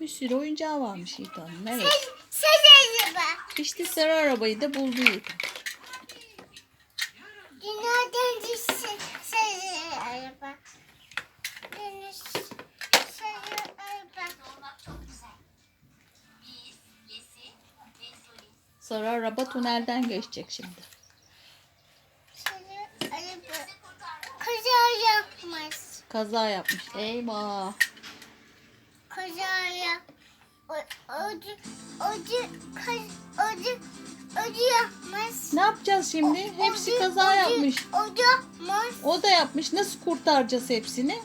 Bir sürü oyuncağı varmış Yiğitan'ın. Evet. Ses araba. İşte sarı arabayı da buldu Yiğitan. Dünyadan düşse sarı araba. Sarı araba. Tünelden geçecek şimdi. Sarı araba. Kaza yapmaz. Kaza yapmış. Eyvah. Kaza yap. O, ocu, ocu, kaz, ocu, ocu yapmaz. Ne yapacağız şimdi? Hepsi Ocu, kaza ocu, yapmış. Ocu yapmaz. O da yapmış. Nasıl kurtaracağız hepsini?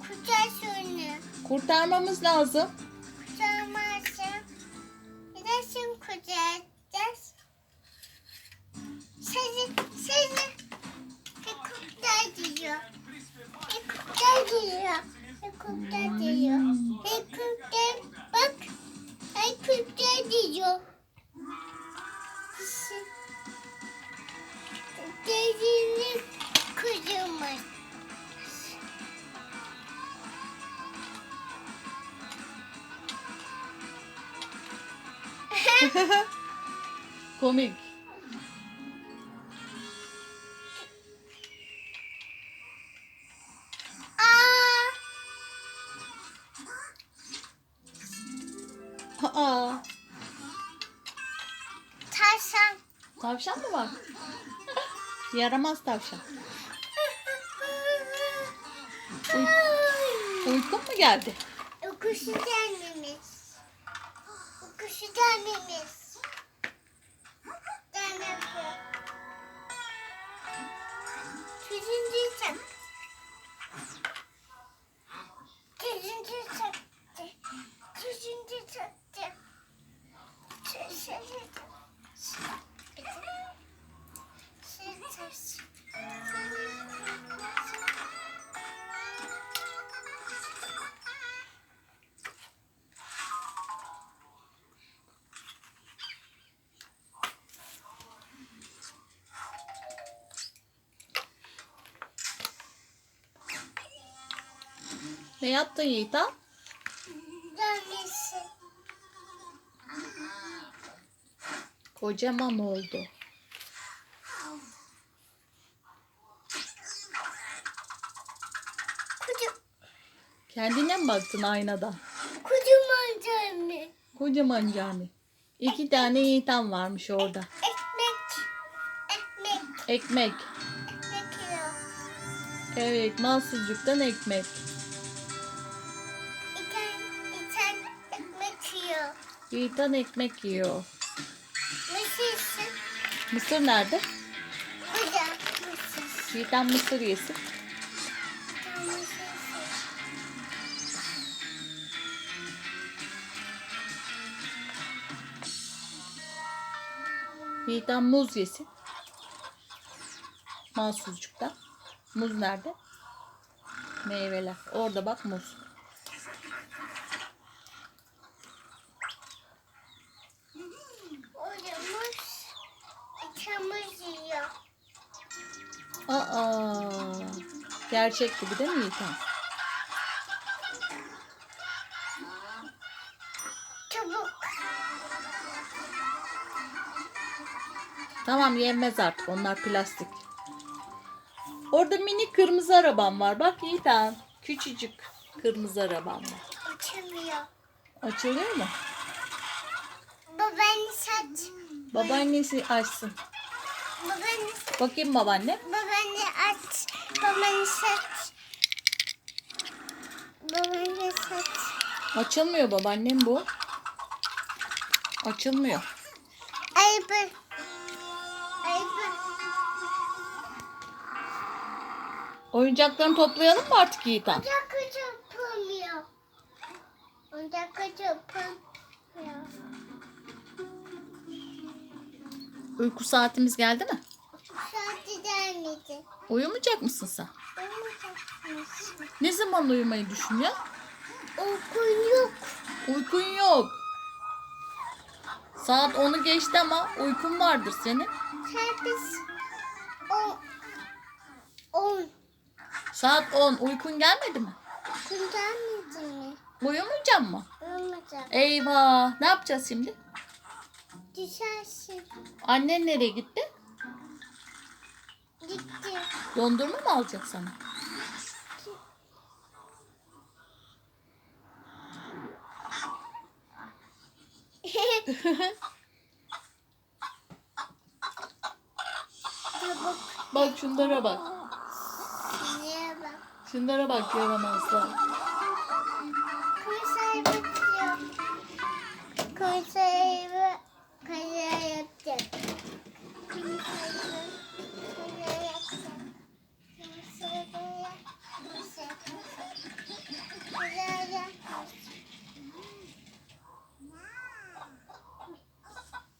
Kucak sonu. Kurtarmamız lazım. Kucağımazsın. Gidersin kucağız. Dediğini kucağımaz. Komik. Aa, Aa, tavşan. mı var? Yaramaz tavşan. Uy- uykun mu geldi? Ukuşu gelmemiz. Ukuşu gelmemiz. Ne yaptın Yiğitan? Gelmesin. Kocaman oldu. Kendine mi baktın aynada? Kocaman cami. Kocaman cami. İki tane Yiğitan varmış orada. Ekmek. Ekmek. Ekmek. Ekmek yiyor. Evet, mahsucuktan ekmek. Yiğitan ekmek yiyor. Nasılsın? Mısır nerede? Burada. Nasılsın? Yiğitan mısır yesin. Yiğitan muz yesin. Mahsucuktan. Muz nerede? Meyveler. Orada bak muz. Orada muz. İtemiz yiyor. Aa, gerçek gibi değil mi Yiğitan? Çabuk. Tamam yenmez artık. Onlar plastik. Orada minik kırmızı arabam var. Bak Yiğitan. Küçücük kırmızı arabam var. Açamıyor. Açılıyor mu? Babanı saç. Babaannesi açsın. Babanı, Bakayım babaanne. babanı aç. Babanı saç. Babanı saç. Açılmıyor babaannem bu. Açılmıyor. Ayıbı. Ayıbı. Oyuncaklarını toplayalım mı artık Yiğitan? Ocak yapılmıyor. Ocak yapılmıyor. Uyku saatimiz geldi mi? Saati gelmedi. Uyumayacak mısın sen? Olmayacakmış. Ne zaman uyumayı düşünüyorsun? Okul yok. Uykun yok. Saat 10'u geçti ama uykun vardır senin. Serpis. O. On. Saat 10 uykun gelmedi mi? Okul gelmedi mi? Uyumayacak mı? Olmadı. Eyvah. Ne yapacağız şimdi? Düşersin. Annen nereye gitti? Gitti. Dondurma mı alacak sana? Bak şunlara bak. Niye bak. Şunlara bak yaramazlar. Konser bakıyor. Konser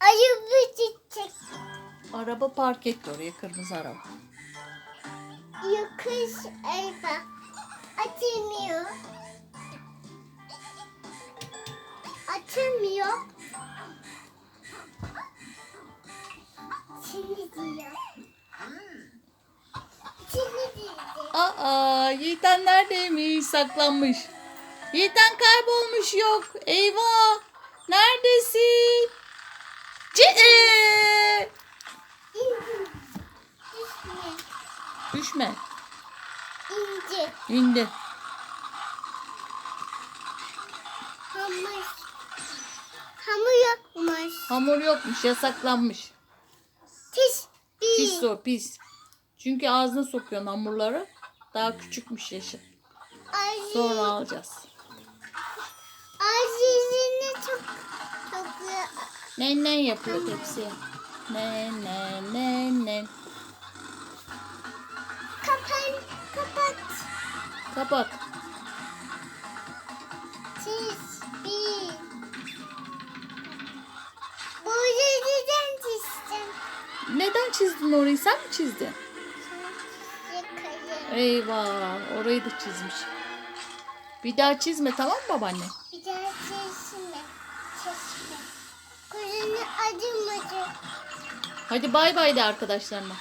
Ayı bitecek. Araba park etti oraya kırmızı araba. Yokuş elba. Açılmıyor. Açılmıyor. Aa Yiğiten neredeymiş? Saklanmış. Yiğiten kaybolmuş yok. Eyvah. Neredesin? Cee! İnci. Düşme. İnci. İndi. Hamur. Hamur yokmuş. Hamur yokmuş yasaklanmış. Pis. Pis o pis. Çünkü ağzına sokuyorsun hamurları. Daha küçükmüş yaşı. Aziz. Sonra alacağız. Aziz'ini çok çok Nen nen yapıyor tepsiye. Nen nen nen nen. kapan kapat. Kapat. Çiz bir. Burada neden çizdim? Neden çizdin orayı? Sen mi çizdin? Eyvah. Orayı da çizmiş. Bir daha çizme tamam mı babaanne? Bir daha çizme. Çizme. Kuzunu acımadı. Hadi bay bay de arkadaşlarına.